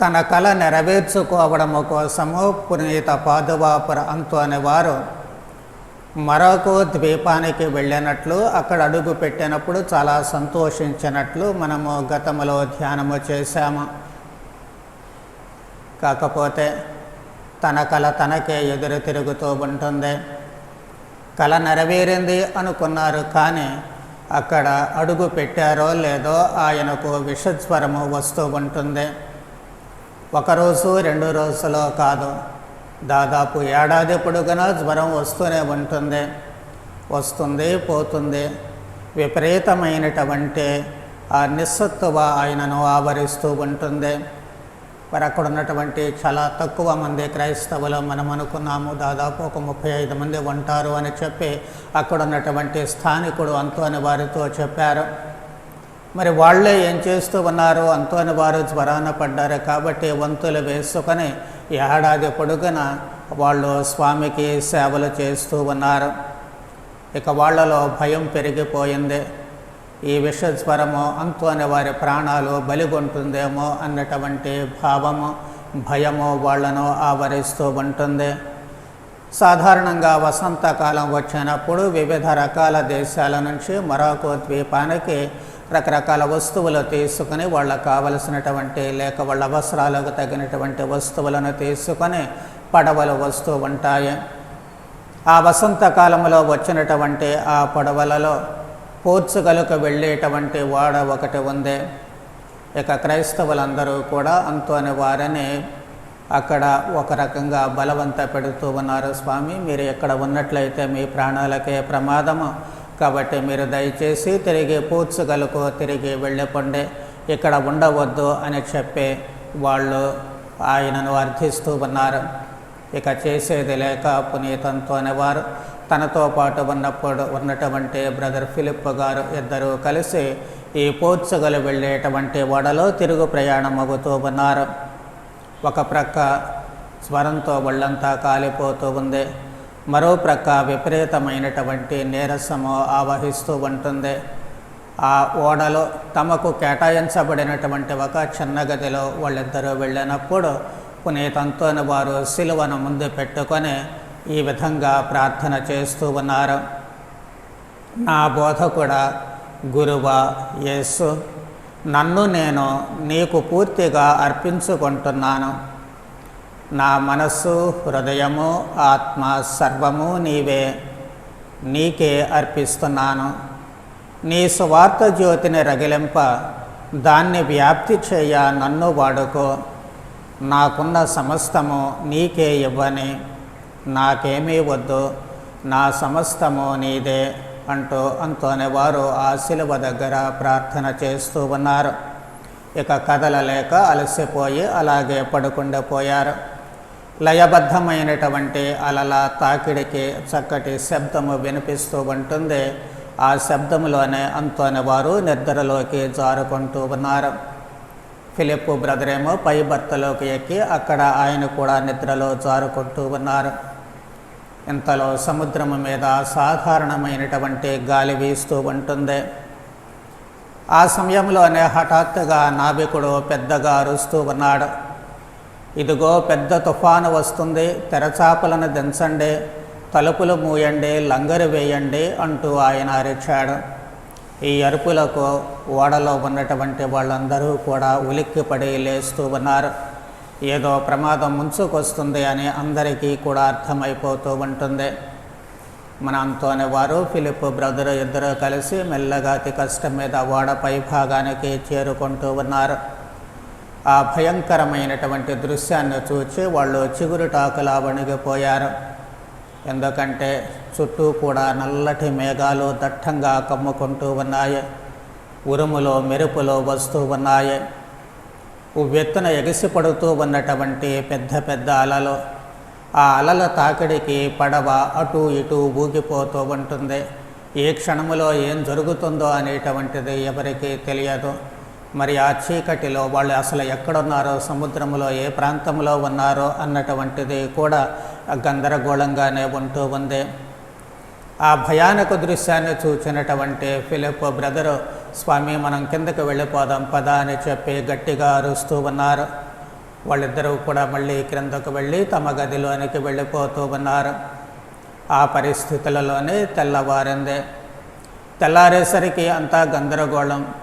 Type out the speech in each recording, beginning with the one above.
తన కళ నెరవేర్చుకోవడము కోసము పునీత పాదువాపుర అంతు అనేవారు. మరొక ద్వీపానికి వెళ్ళినట్లు అక్కడ అడుగు పెట్టినప్పుడు చాలా సంతోషించినట్లు మనము గతంలో ధ్యానము చేశాము. కాకపోతే తన కళ తనకే ఎదురు తిరుగుతూ ఉంటుంది. కళ నెరవేరింది అనుకున్నారు కానీ అక్కడ అడుగు పెట్టారో లేదో ఆయనకు విషజ్వరము వస్తూ ఉంటుంది. ఒకరోజు రెండు రోజులో కాదు. దాదాపు ఏడాది పొడుగునా జ్వరం వస్తూనే ఉంటుంది. వస్తుంది పోతుంది. విపరీతమైనటువంటి ఆ నిస్సత్తువ ఆయనను ఆవరిస్తూ ఉంటుంది. మరి అక్కడ ఉన్నటువంటి చాలా తక్కువ మంది క్రైస్తవులు మనం అనుకున్నాము దాదాపు ఒక ముప్పై ఐదు మంది ఉంటారు అని చెప్పి అక్కడ ఉన్నటువంటి స్థానికుడు అంతు అని వారితో చెప్పారు. మరి వాళ్ళే ఏం చేస్తూ ఉన్నారు అంతోని వారు జ్వరాన పడ్డారు కాబట్టి వంతులు వేసుకొని ఏడాది పొడుగున వాళ్ళు స్వామికి సేవలు చేస్తూ ఉన్నారు. ఇక వాళ్ళలో భయం పెరిగిపోయింది. ఈ విషజ్వరము అంతు వారి ప్రాణాలు బలిగొంటుందేమో అన్నటువంటి భావము భయము వాళ్ళను ఆవరిస్తూ ఉంటుంది. సాధారణంగా వసంతకాలం వచ్చినప్పుడు వివిధ రకాల దేశాల నుంచి మరొక ద్వీపానికి రకరకాల వస్తువులు తీసుకొని వాళ్ళకు కావలసినటువంటి లేక వాళ్ళ అవసరాలకు తగినటువంటి వస్తువులను తీసుకొని పడవలు వస్తూ ఉంటాయి. ఆ వసంతకాలంలో వచ్చినటువంటి ఆ పడవలలో పోర్చుగలకు వెళ్ళేటువంటి వాడ ఒకటి ఉంది. ఇక క్రైస్తవులందరూ కూడా అంతోని వారిని అక్కడ ఒక రకంగా బలవంత పెడుతూ ఉన్నారు. స్వామి మీరు ఎక్కడ ఉన్నట్లయితే మీ ప్రాణాలకే ప్రమాదము. కాబట్టి మీరు దయచేసి తిరిగి పోర్చుగల్కు తిరిగి వెళ్ళిపోండి. ఇక్కడ ఉండవద్దు అని చెప్పి వాళ్ళు ఆయనను అర్థిస్తూ ఉన్నారు. ఇక చేసేది లేక పునీతంతో అనేవారు తనతో పాటు ఉన్నప్పుడు ఉన్నటువంటి బ్రదర్ ఫిలిప్ గారు ఇద్దరు కలిసి ఈ పోర్చుగల్ వెళ్ళేటువంటి వడలో తిరుగు ప్రయాణం అవుతూ ఉన్నారు. ఒక ప్రక్క స్వరంతో ఒళ్ళంతా కాలిపోతూ ఉంది. మరో ప్రక్క విపరీతమైనటువంటి నీరసము ఆవహిస్తూ ఉంటుంది. ఆ ఓడలో తమకు కేటాయించబడినటువంటి ఒక చిన్న గదిలో వాళ్ళిద్దరూ వెళ్ళినప్పుడు పునీతంతోని వారు సిలువను ముందు పెట్టుకొని ఈ విధంగా ప్రార్థన చేస్తూ ఉన్నారు. నా బోధ కూడా గురువ యేసు నన్ను నేను నీకు పూర్తిగా అర్పించుకుంటున్నాను. నా మనస్సు హృదయము ఆత్మ సర్వము నీవే. నీకే అర్పిస్తున్నాను. నీ సువార్త జ్యోతిని రగిలింప దాన్ని వ్యాప్తి చేయ నన్ను వాడుకో. నాకున్న సమస్తము నీకే ఇవ్వని నాకేమీ వద్దు. నా సమస్తము నీదే అంటూ అంతోనే వారు ఆ శిలువ దగ్గర ప్రార్థన చేస్తూ ఉన్నారు. ఇక కదలలేక అలసిపోయి అలాగే పడుకుండిపోయారు. లయబద్ధమైనటువంటి అలల తాకిడికి చక్కటి శబ్దము వినిపిస్తూ ఉంటుంది. ఆ శబ్దములోనే అంతోని వారు నిద్రలోకి జారుకుంటూ ఉన్నారు. ఫిలిప్ బ్రదర్ ఏమో పై భర్తలోకి ఎక్కి అక్కడ ఆయన కూడా నిద్రలో జారుకుంటూ ఉన్నారు. ఇంతలో సముద్రము మీద సాధారణమైనటువంటి గాలి వీస్తూ ఉంటుంది. ఆ సమయంలోనే హఠాత్తుగా నాభికుడు పెద్దగా అరుస్తూ ఉన్నాడు. ఇదిగో పెద్ద తుఫాను వస్తుంది తెరచాపలను దించండి తలుపులు మూయండి లంగరు వేయండి అంటూ ఆయన అరిచాడు. ఈ అరుపులకు ఓడలో ఉన్నటువంటి వాళ్ళందరూ కూడా ఉలిక్కిపడి లేస్తూ ఉన్నారు. ఏదో ప్రమాదం ముంచుకొస్తుంది అని అందరికీ కూడా అర్థమైపోతూ ఉంటుంది. మన అంతోని వారు ఫిలిప్ బ్రదర్ ఇద్దరు కలిసి మెల్లగా అతి కష్టం మీద ఓడ పై భాగానికి చేరుకుంటూ ఉన్నారు. ఆ భయంకరమైనటువంటి దృశ్యాన్ని చూచి వాళ్ళు చిగురుటాకులా వణిగిపోయారు. ఎందుకంటే చుట్టూ కూడా నల్లటి మేఘాలు దట్టంగా కమ్ముకుంటూ ఉన్నాయి. ఉరుములో మెరుపులో వస్తూ ఉన్నాయి. ఉవ్వెత్తున ఎగిసిపడుతూ ఉన్నటువంటి పెద్ద పెద్ద అలలు. ఆ అలల తాకిడికి పడవ అటు ఇటు ఊగిపోతూ ఉంటుంది. ఏ క్షణములో ఏం జరుగుతుందో అనేటువంటిది ఎవరికీ తెలియదు. మరి ఆ చీకటిలో వాళ్ళు అసలు ఎక్కడున్నారో సముద్రంలో ఏ ప్రాంతంలో ఉన్నారో అన్నటువంటిది కూడా గందరగోళంగానే ఉంటూ ఉంది. ఆ భయానక దృశ్యాన్ని చూచినటువంటి ఫిలిప్ బ్రదరు స్వామి మనం కిందకు వెళ్ళిపోదాం పదా అని చెప్పి గట్టిగా అరుస్తూ ఉన్నారు. వాళ్ళిద్దరూ కూడా మళ్ళీ క్రిందకు వెళ్ళి తమ గదిలోనికి వెళ్ళిపోతూ ఉన్నారు. ఆ పరిస్థితులలోనే తెల్లవారింది. తెల్లారేసరికి అంతా గందరగోళం.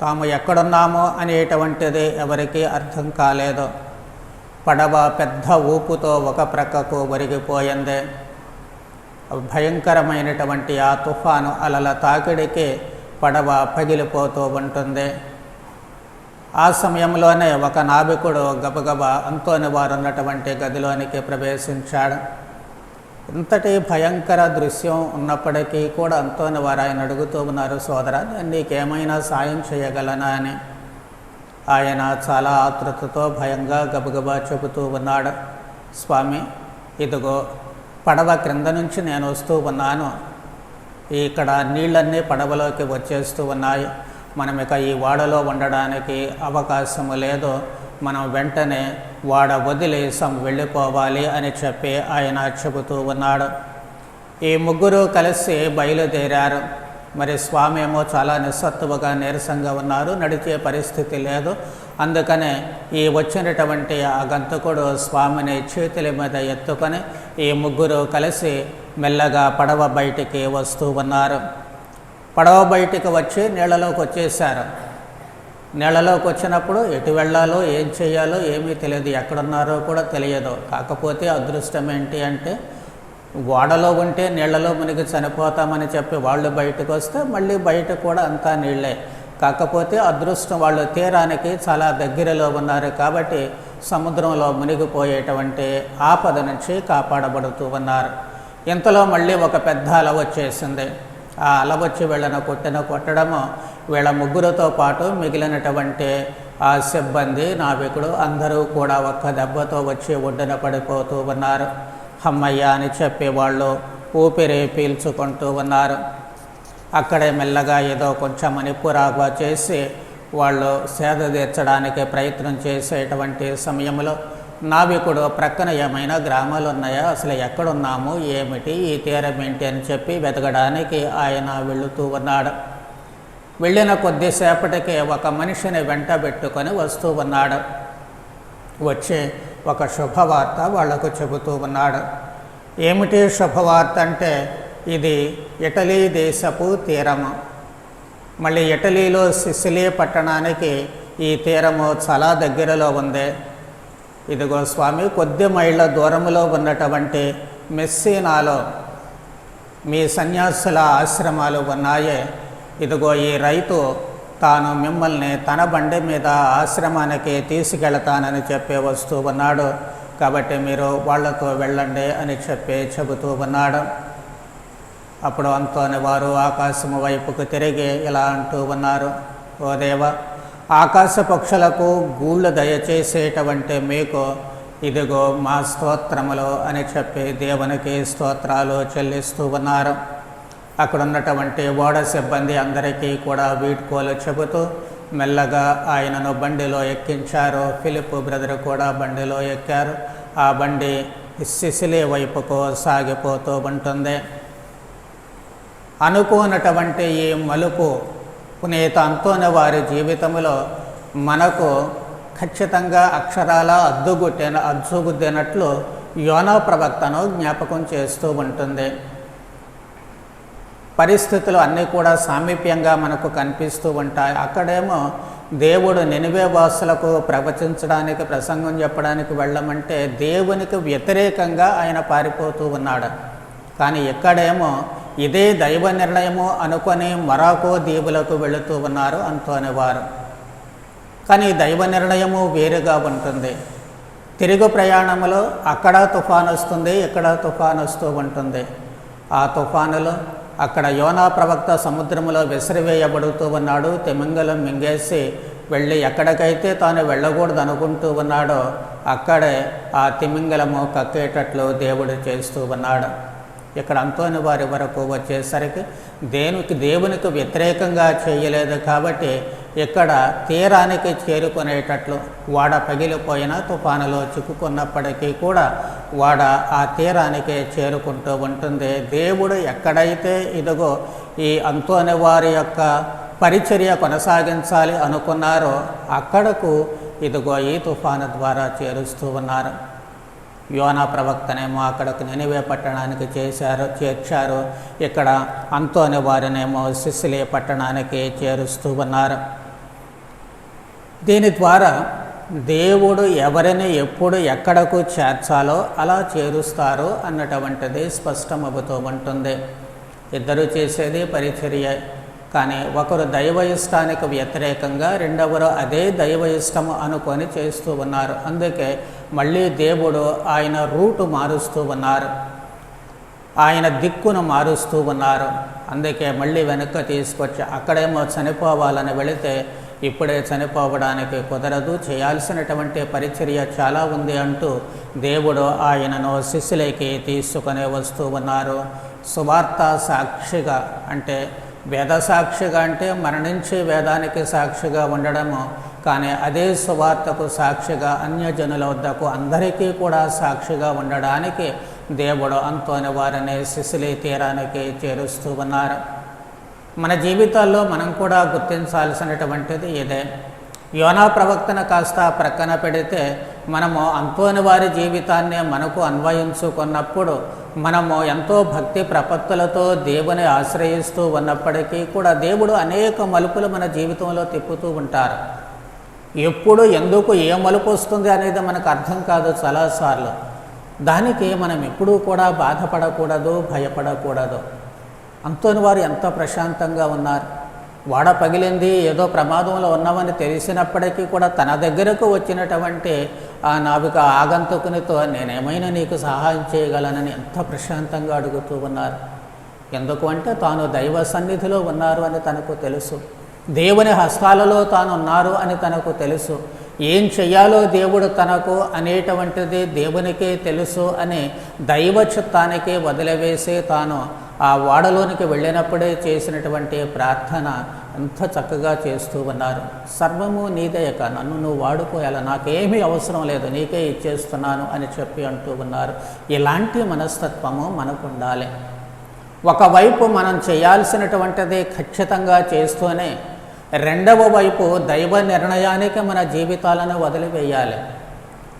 తాము ఎక్కడున్నామో అనేటువంటిది ఎవరికీ అర్థం కాలేదు. పడవ పెద్ద ఊపుతో ఒక ప్రక్కకు ఒరిగిపోయింది. భయంకరమైనటువంటి ఆ తుఫాను అలల తాకిడికి పడవ పగిలిపోతూ ఉంటుంది. ఆ సమయంలోనే ఒక నావికుడు గబగబా అంతోని వారు ఉన్నటువంటి గదిలోనికి ప్రవేశించాడు. ఇంతటి భయంకర దృశ్యం ఉన్నప్పటికీ కూడా అంతోని వారు ఆయన అడుగుతూ ఉన్నారు సోదర నీకేమైనా సాయం చేయగలనా? అని. ఆయన చాలా ఆతృతతో భయంగా గబగబా చెబుతూ ఉన్నాడు స్వామి ఇదిగో పడవ క్రింద నుంచి నేను వస్తూ ఉన్నాను. ఇక్కడ నీళ్ళన్నీ పడవలోకి వచ్చేస్తూ ఉన్నాయి. మనం ఇక ఈ వాడలో ఉండడానికి అవకాశము లేదు. మనం వెంటనే వాడ వదిలి సం వెళ్ళిపోవాలి అని చెప్పి ఆయన చెబుతూ ఉన్నాడు. ఈ ముగ్గురు కలిసి బయలుదేరారు. మరి స్వామి ఏమో చాలా నిస్సత్తువగా నీరసంగా ఉన్నారు. నడిచే పరిస్థితి లేదు. అందుకనే ఈ వచ్చినటువంటి ఆ గంతకుడు స్వామిని చేతుల మీద ఎత్తుకొని ఈ ముగ్గురు కలిసి మెల్లగా పడవ బయటికి వస్తూ ఉన్నారు. పడవ బయటికి వచ్చి నీళ్ళలోకి వచ్చేసారు నీళ్ళలోకి వచ్చినప్పుడు ఎటు వెళ్ళాలో ఏం చేయాలో ఏమీ తెలియదు. ఎక్కడున్నారో కూడా తెలియదు. కాకపోతే అదృష్టం ఏంటి అంటే ఓడలో ఉంటే నీళ్ళలో మునిగి చనిపోతామని చెప్పి వాళ్ళు బయటకు వస్తే మళ్ళీ బయట కూడా అంతా నీళ్ళే. కాకపోతే అదృష్టం వాళ్ళు తీరానికి చాలా దగ్గరలో ఉన్నారు కాబట్టి సముద్రంలో మునిగిపోయేటువంటి ఆపద నుంచి కాపాడబడుతూ ఉన్నారు. ఇంతలో మళ్ళీ ఒక పెద్ద అల వచ్చేసింది. ఆ అలవచ్చి వీళ్ళను కొట్టిన కొట్టడము వీళ్ళ ముగ్గురుతో పాటు మిగిలినటువంటి ఆ సిబ్బంది నావికుడు అందరూ కూడా ఒక్క దెబ్బతో వచ్చి ఒడ్డున పడిపోతూ ఉన్నారు. అమ్మయ్య అని చెప్పి వాళ్ళు ఊపిరి పీల్చుకుంటూ ఉన్నారు. అక్కడే మెల్లగా ఏదో కొంచెం మణిపురాగా చేసి వాళ్ళు సేద తీర్చడానికి ప్రయత్నం చేసేటువంటి సమయంలో నావికుడు ప్రక్కన ఏమైనా గ్రామాలు ఉన్నాయా? అసలు ఎక్కడున్నాము? ఏమిటి? ఈ తీరం ఏంటి అని చెప్పి వెతకడానికి ఆయన వెళుతూ ఉన్నాడు. వెళ్ళిన కొద్దిసేపటికి ఒక మనిషిని వెంట పెట్టుకొని వస్తూ ఉన్నాడు. వచ్చి ఒక శుభవార్త వాళ్ళకు చెబుతూ ఉన్నాడు. ఏమిటి శుభవార్త అంటే ఇది ఇటలీ దేశపు తీరము మళ్ళీ ఇటలీలో సిసిలీ పట్టణానికి ఈ తీరము చాలా దగ్గరలో ఉంది. ఇదిగో స్వామి కొద్ది మైళ్ళ దూరంలో ఉన్నటువంటి మెస్సీనాలో మీ సన్యాసుల ఆశ్రమాలు ఉన్నాయే. ఇదిగో ఈ రైతు తాను మిమ్మల్ని తన బండి మీద ఆశ్రమానికి తీసుకెళతానని చెప్పి వస్తూ ఉన్నాడు. కాబట్టి మీరు వాళ్ళతో వెళ్ళండి అని చెప్పి చెబుతూ ఉన్నాడు. అప్పుడు అంతోని వారు ఆకాశము వైపుకు తిరిగి ఇలా అంటూ ఉన్నారు ఓ దేవా ఆకాశ పక్షులకు గూళ్ళు దయచేసేటువంటి మీకు ఇదిగో మా స్తోత్రములు అని చెప్పి దేవునికి స్తోత్రాలు చెల్లిస్తూ ఉన్నారు. అక్కడ ఉన్నటువంటి ఓడ సిబ్బంది అందరికీ కూడా వీడ్కోలు చెబుతూ మెల్లగా ఆయనను బండిలో ఎక్కించారు. ఫిలిప్ బ్రదర్ కూడా బండిలో ఎక్కారు. ఆ బండి సిసిలే వైపుకు సాగిపోతూ ఉంటుంది. అనుకోనటువంటి ఈ మలుపు పునీత వారి జీవితంలో మనకు ఖచ్చితంగా అక్షరాల అద్దుగుట్టిన అద్దుగుద్దినట్లు యోనా ప్రవక్తను జ్ఞాపకం చేస్తూ ఉంటుంది. పరిస్థితులు అన్నీ కూడా సామీప్యంగా మనకు కనిపిస్తూ ఉంటాయి. అక్కడేమో దేవుడు నినివే వాసులకు ప్రవచించడానికి ప్రసంగం చెప్పడానికి వెళ్ళమంటే దేవునికి వ్యతిరేకంగా ఆయన పారిపోతూ ఉన్నాడు. కానీ ఇక్కడేమో ఇదే దైవ నిర్ణయము అనుకొని మరాకో దీవులకు వెళుతూ ఉన్నారు అంతోని వారు కానీ దైవ నిర్ణయము వేరుగా ఉంటుంది. తిరుగు ప్రయాణంలో అక్కడ తుఫాన్ వస్తుంది ఇక్కడ తుఫాన్ వస్తూ ఉంటుంది. ఆ తుఫానులో అక్కడ యోనా ప్రవక్త సముద్రంలో విసిరివేయబడుతూ ఉన్నాడు తిమింగలం మింగేసి వెళ్ళి ఎక్కడికైతే తాను వెళ్ళకూడదు అనుకుంటూ ఉన్నాడో అక్కడే ఆ తిమింగలము కక్కేటట్లు దేవుడు చేస్తూ ఉన్నాడు. ఇక్కడ అంతోని వారి వరకు వచ్చేసరికి దేనికి దేవునికి వ్యతిరేకంగా చేయలేదు కాబట్టి ఇక్కడ తీరానికి చేరుకునేటట్లు వాడ పగిలిపోయిన తుఫానులో చిక్కుకున్నప్పటికీ కూడా వాడ ఆ తీరానికి చేరుకుంటూ ఉంటుంది. దేవుడు ఎక్కడైతే ఇదిగో ఈ అంతోని వారి యొక్క పరిచర్య కొనసాగించాలి అనుకున్నారో అక్కడకు ఇదిగో ఈ తుఫాను ద్వారా చేరుస్తూ ఉన్నారు. యోనా ప్రవక్తనేమో అక్కడకు నినివే పట్టణానికి చేశారు చేర్చారు. ఇక్కడ అంతోని వారినేమో సిసిలే పట్టణానికి చేరుస్తూ ఉన్నారు. దీని ద్వారా దేవుడు ఎవరిని ఎప్పుడు ఎక్కడకు చేర్చాలో అలా చేరుస్తారు అన్నటువంటిది స్పష్టమవుతూ ఉంటుంది. ఇద్దరు చేసేది పరిచర్య. కానీ ఒకరు దైవ ఇష్టానికి వ్యతిరేకంగా రెండవరు అదే దైవ ఇష్టము అనుకొని చేస్తూ ఉన్నారు. అందుకే మళ్ళీ దేవుడు ఆయన రూటు మారుస్తూ ఉన్నారు. ఆయన దిక్కును మారుస్తూ ఉన్నారు. అందుకే మళ్ళీ వెనక్కి తీసుకొచ్చి అక్కడేమో చనిపోవాలని వెళితే ఇప్పుడే చనిపోవడానికి కుదరదు. చేయాల్సినటువంటి పరిచర్య చాలా ఉంది అంటూ దేవుడు ఆయనను శిశులకి తీసుకొని వస్తూ ఉన్నారు. సువార్త సాక్షిగా అంటే వేద సాక్షిగా అంటే మరణించి వేదానికి సాక్షిగా ఉండడము కానీ అదే సువార్తకు సాక్షిగా అన్యజనుల వద్దకు అందరికీ కూడా సాక్షిగా ఉండడానికి దేవుడు అంతోని వారిని శిశిలి తీరానికి చేరుస్తూ ఉన్నారు. మన జీవితాల్లో మనం కూడా గుర్తించాల్సినటువంటిది ఇదే. యోనా ప్రవక్తను కాస్త ప్రక్కన పెడితే మనము అంతోని వారి జీవితాన్ని మనకు అన్వయించుకున్నప్పుడు మనము ఎంతో భక్తి ప్రపత్తులతో దేవుని ఆశ్రయిస్తూ ఉన్నప్పటికీ కూడా దేవుడు అనేక మలుపులు మన జీవితంలో తిప్పుతూ ఉంటారు. ఎప్పుడు ఎందుకు ఏ మలుపు వస్తుంది అనేది మనకు అర్థం కాదు చాలాసార్లు దానికి మనం ఎప్పుడూ కూడా బాధపడకూడదు భయపడకూడదు. అంతోని వారు ఎంత ప్రశాంతంగా ఉన్నారు. వాడ పగిలింది ఏదో ప్రమాదంలో ఉన్నామని తెలిసినప్పటికీ కూడా తన దగ్గరకు వచ్చినటువంటి ఆ నావిక ఆగంతుకునితో నేనేమైనా నీకు సహాయం చేయగలనని ఎంత ప్రశాంతంగా అడుగుతూ ఉన్నారు. ఎందుకు అంటే తాను దైవ సన్నిధిలో ఉన్నారు అని తనకు తెలుసు. దేవుని హస్తాలలో తాను ఉన్నారు అని తనకు తెలుసు. ఏం చెయ్యాలో దేవుడు తనకు అనేటువంటిది దేవునికే తెలుసు అని దైవ చిత్తానికి వదిలివేసి తాను ఆ వాడలోనికి వెళ్ళినప్పుడే చేసినటువంటి ప్రార్థన ఎంత చక్కగా చేస్తూ ఉన్నారు. సర్వము నీదయక నన్ను నువ్వు వాడుకోయాల నాకేమీ అవసరం లేదు నీకే ఇచ్చేస్తున్నాను అని చెప్పి అంటూ ఉన్నారు. ఇలాంటి మనస్తత్వము మనకు ఉండాలి ఒకవైపు మనం చేయాల్సినటువంటిది ఖచ్చితంగా చేస్తూనే రెండవ వైపు దైవ నిర్ణయానికి మన జీవితాలను వదిలివేయాలి.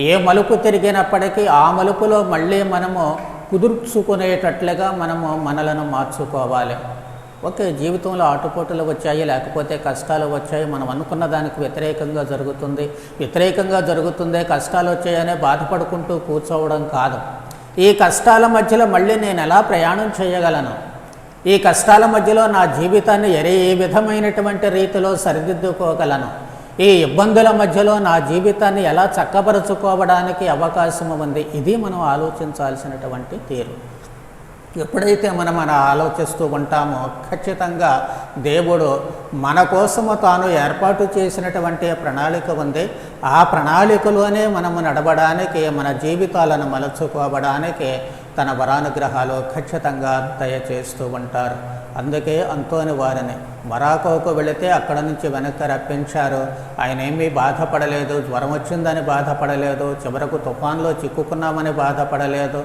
ఏ మలుపు తిరిగినప్పటికీ ఆ మలుపులో మళ్ళీ మనము కుదుర్చుకునేటట్లుగా మనము మనలను మార్చుకోవాలి. ఓకే జీవితంలో ఆటుపోటులు వచ్చాయి లేకపోతే కష్టాలు వచ్చాయి మనం అనుకున్న దానికి వ్యతిరేకంగా జరుగుతుంది. వ్యతిరేకంగా జరుగుతుందే కష్టాలు వచ్చాయనే బాధపడుకుంటూ కూర్చోవడం కాదు. ఈ కష్టాల మధ్యలో మళ్ళీ నేను ఎలా ప్రయాణం చేయగలను? ఈ కష్టాల మధ్యలో నా జీవితాన్ని ఎరే ఏ విధమైనటువంటి రీతిలో సరిదిద్దుకోగలను. ఈ ఇబ్బందుల మధ్యలో నా జీవితాన్ని ఎలా చక్కపరుచుకోవడానికి అవకాశం ఉంది ఇది మనం ఆలోచించాల్సినటువంటి తీరు. ఎప్పుడైతే మనం మన ఆలోచిస్తూ ఉంటామో ఖచ్చితంగా దేవుడు మన కోసము తాను ఏర్పాటు చేసినటువంటి ప్రణాళిక ఉంది. ఆ ప్రణాళికలోనే మనము నడవడానికి మన జీవితాలను మలుచుకోవడానికి తన వరానుగ్రహాలు ఖచ్చితంగా దయచేస్తూ ఉంటారు. అందుకే అంతోని వారిని మరాకోకు వెళితే అక్కడ నుంచి వెనక్కి రప్పించారు. ఆయన ఏమీ బాధపడలేదు. జ్వరం వచ్చిందని బాధపడలేదు. చివరకు తుఫాన్లో చిక్కుకున్నామని బాధపడలేదు.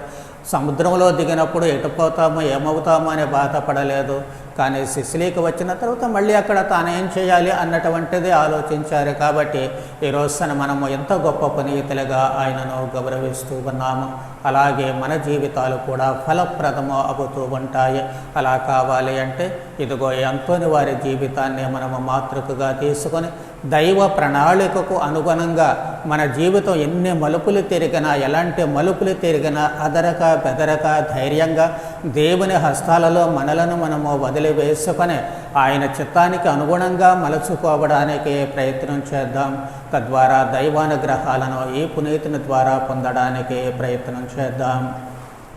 సముద్రంలో దిగినప్పుడు ఎటుపోతామో ఏమవుతామో అని బాధపడలేదు. కానీ సిసిలీకి వచ్చిన తర్వాత మళ్ళీ అక్కడ తాను ఏం చేయాలి అన్నటువంటిది ఆలోచించారు. కాబట్టి ఈ రోజున మనము ఎంత గొప్ప పునీతులుగా ఆయనను గౌరవిస్తూ ఉన్నాము. అలాగే మన జీవితాలు కూడా ఫలప్రదము అవుతూ ఉంటాయి. అలా కావాలి అంటే ఇదిగో ఎంతోని వారి జీవితాన్ని మనము మాతృకగా తీసుకొని దైవ ప్రణాళికకు అనుగుణంగా మన జీవితం ఎన్ని మలుపులు తిరిగినా ఎలాంటి మలుపులు తిరిగినా అదరక బెదరక ధైర్యంగా దేవుని హస్తాలలో మనలను మనము వదిలివేసుకొని ఆయన చిత్తానికి అనుగుణంగా మలుచుకోవడానికి ప్రయత్నం చేద్దాం. తద్వారా దైవానుగ్రహాలను ఈ పునీతిని ద్వారా పొందడానికి ప్రయత్నం చేద్దాం.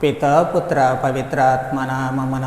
పిత పుత్ర పవిత్రాత్మనామన